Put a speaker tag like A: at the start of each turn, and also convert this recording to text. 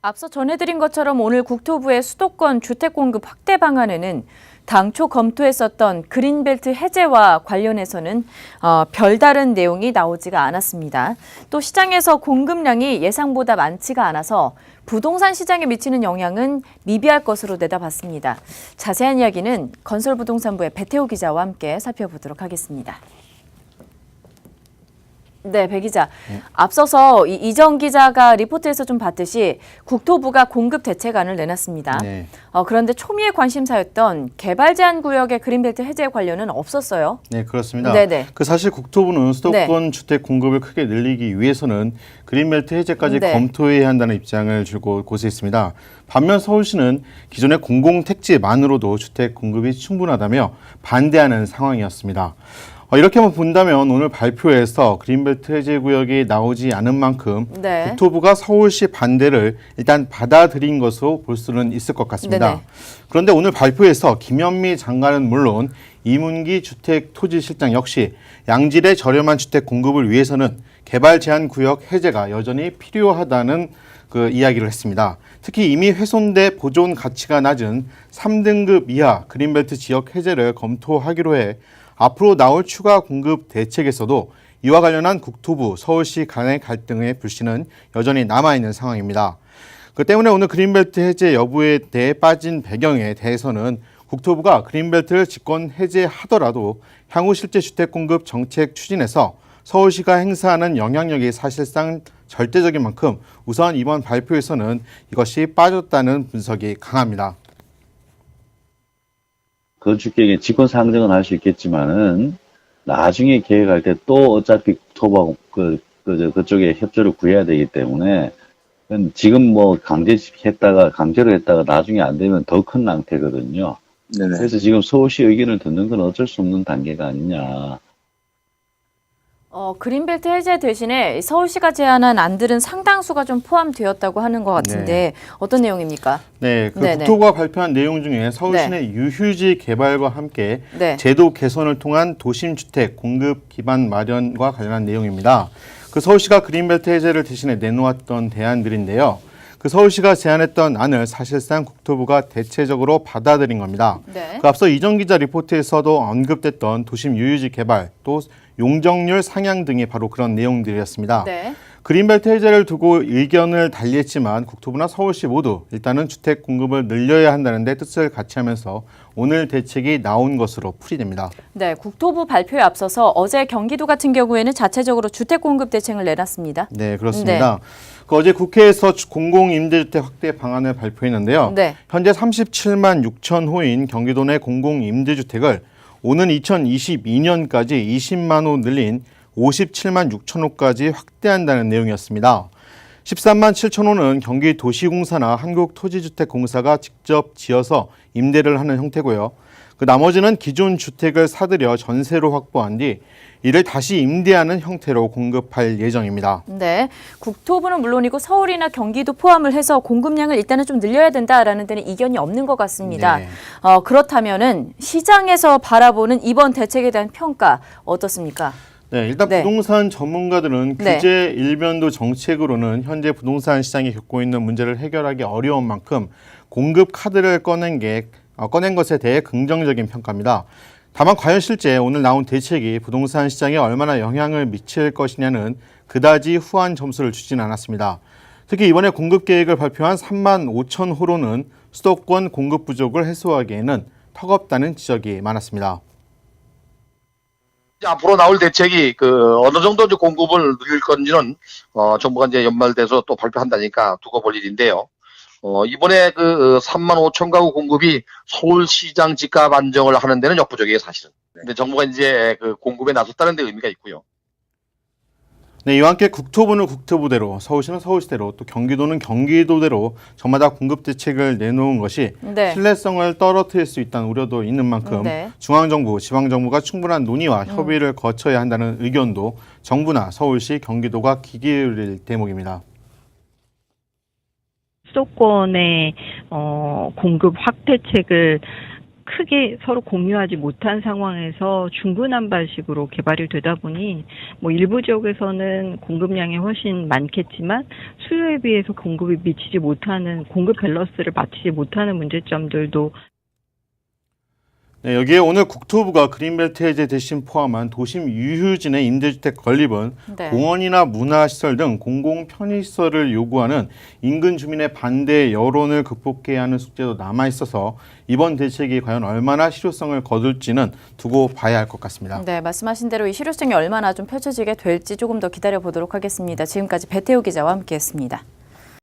A: 앞서 전해드린 것처럼 오늘 국토부의 수도권 주택 공급 확대 방안에는 당초 검토했었던 그린벨트 해제와 관련해서는 어, 별다른 내용이 나오지가 않았습니다. 또 시장에서 공급량이 예상보다 많지가 않아서 부동산 시장에 미치는 영향은 미비할 것으로 내다봤습니다. 자세한 이야기는 건설부동산부의 배태호 기자와 함께 살펴보도록 하겠습니다. 네, 배 기자. 앞서서 이- 이정 기자가 리포트에서 좀 봤듯이 국토부가 공급 대책안을 내놨습니다.
B: 네.
A: 어, 그런데 초미의 관심사였던 개발 제한 구역의 그린벨트 해제 관련은 없었어요.
B: 네, 그렇습니다.
A: 네네.
B: 그 사실 국토부는 수도권 주택 공급을 크게 늘리기 위해서는 그린벨트 해제까지
A: 네.
B: 검토해야 한다는 입장을 주고 고수했습니다. 반면 서울시는 기존의 공공 택지만으로도 주택 공급이 충분하다며 반대하는 상황이었습니다. 어, 이렇게만 본다면 오늘 발표에서 그린벨트 해제 구역이 나오지 않은 만큼
A: 네.
B: 국토부가 서울시 반대를 일단 받아들인 것으로 볼 수는 있을 것 같습니다.
A: 네네.
B: 그런데 오늘 발표에서 김현미 장관은 물론 이문기 주택토지실장 역시 양질의 저렴한 주택 공급을 위해서는 개발 제한 구역 해제가 여전히 필요하다는 그 이야기를 했습니다. 특히 이미 훼손돼 보존 가치가 낮은 3등급 이하 그린벨트 지역 해제를 검토하기로 해 앞으로 나올 추가 공급 대책에서도 이와 관련한 국토부, 서울시 간의 갈등의 불씨는 여전히 남아있는 상황입니다. 그 때문에 오늘 그린벨트 해제 여부에 대해 빠진 배경에 대해서는 국토부가 그린벨트를 집권 해제하더라도 향후 실제 주택 공급 정책 추진에서 서울시가 행사하는 영향력이 사실상 절대적인 만큼 우선 이번 발표에서는 이것이 빠졌다는 분석이 강합니다.
C: 건축계획의 직권 상정은 할 수 있겠지만은 나중에 계획할 때 또 어차피 토박 그, 그, 저, 그쪽에 협조를 구해야 되기 때문에 지금 뭐 강제했다가 강제로 했다가 나중에 안 되면 더 큰 낭패거든요.
D: 네네.
C: 그래서 지금 서울시 의견을 듣는 건 어쩔 수 없는 단계가 아니냐.
A: 어, 그린벨트 해제 대신에 서울시가 제안한 안들은 상당수가 좀 포함되었다고 하는 것 같은데 어떤 내용입니까?
B: 네, 그
A: 네네.
B: 국토부가 발표한 내용 중에 서울시내 유휴지 개발과 함께
A: 네.
B: 제도 개선을 통한 도심 주택 공급 기반 마련과 관련한 내용입니다. 그 서울시가 그린벨트 해제를 대신에 내놓았던 대안들인데요. 그 서울시가 제안했던 안을 사실상 국토부가 대체적으로 받아들인 겁니다.
A: 네.
B: 그 앞서 이정 기자 리포트에서도 언급됐던 도심 유휴지 개발 또 용적률 상향 등이 바로 그런 내용들이었습니다.
A: 네.
B: 그린벨트 해제를 두고 의견을 달리했지만 국토부나 서울시 모두 일단은 주택 공급을 늘려야 한다는 데 뜻을 같이 하면서 오늘 대책이 나온 것으로 풀이됩니다.
A: 네, 국토부 발표에 앞서서 어제 경기도 같은 경우에는 자체적으로 주택 공급 대책을 내놨습니다.
B: 네, 그렇습니다. 그 어제 국회에서 주- 공공임대주택 확대 방안을 발표했는데요.
A: 네.
B: 현재 37만 6천 호인 경기도 내 공공임대주택을 오는 2022년까지 20만 호 늘린 57만 6천 호까지 확대한다는 내용이었습니다. 13만 7천 호는 경기 도시공사나 한국토지주택공사가 직접 지어서 임대를 하는 형태고요. 그 나머지는 기존 주택을 사들여 전세로 확보한 뒤 이를 다시 임대하는 형태로 공급할 예정입니다.
A: 네, 국토부는 물론이고 서울이나 경기도 포함을 해서 공급량을 일단은 좀 늘려야 된다라는 데는 이견이 없는 것 같습니다.
B: 네.
A: 어, 그렇다면은 시장에서 바라보는 이번 대책에 대한 평가 어떻습니까?
B: 네, 일단
A: 네.
B: 부동산 전문가들은
A: 네.
B: 규제 일변도 정책으로는 현재 부동산 시장이 겪고 있는 문제를 해결하기 어려운 만큼 공급 카드를 꺼낸 게 어, 꺼낸 것에 대해 긍정적인 평가입니다. 다만 과연 실제 오늘 나온 대책이 부동산 시장에 얼마나 영향을 미칠 것이냐는 그다지 후한 점수를 주진 않았습니다. 특히 이번에 공급 계획을 발표한 3만 5천 호로는 수도권 공급 부족을 해소하기에는 턱없다는 지적이 많았습니다.
D: 앞으로 나올 대책이 그 어느 정도 공급을 늘릴 건지는 어 정부가 이제 연말 돼서 또 발표한다니까 두고 볼 일인데요. 어 이번에 그 3만 5천 가구 공급이 서울시장 집값 안정을 하는 데는 역부족이에요, 사실은. 근데 정부가 이제 그 공급에 나섰다는 데 의미가 있고요.
B: 네, 이와 함께 국토부는 국토부대로, 서울시는 서울시대로, 또 경기도는 경기도대로 저마다 공급 대책을 내놓은 것이
A: 네.
B: 신뢰성을 떨어뜨릴 수 있다는 우려도 있는 만큼
A: 네. 음.
B: 중앙정부, 지방정부가 충분한 논의와 협의를 거쳐야 한다는 의견도 정부나 서울시, 경기도가 귀 기울일 대목입니다.
E: 수도권의 어, 공급 확대책을 크게 서로 공유하지 못한 상황에서 중구난발식으로 개발이 되다 보니 뭐 일부 지역에서는 공급량이 훨씬 많겠지만 수요에 비해서 공급이 미치지 못하는 공급 밸런스를 맞추지 못하는 문제점들도
B: 네, 여기에 오늘 국토부가 그린벨트 해제 대신 포함한 도심 유휴진의 임대주택 건립은
A: 네.
B: 공원이나 문화시설 등 공공 편의시설을 요구하는 인근 주민의 반대 여론을 극복해야 하는 숙제도 남아 있어서 이번 대책이 과연 얼마나 실효성을 거둘지는 두고 봐야 할 것 같습니다.
A: 네, 말씀하신 대로 이 실효성이 얼마나 좀 펼쳐지게 될지 조금 더 기다려 보도록 하겠습니다. 지금까지 배태우 기자와 함께했습니다.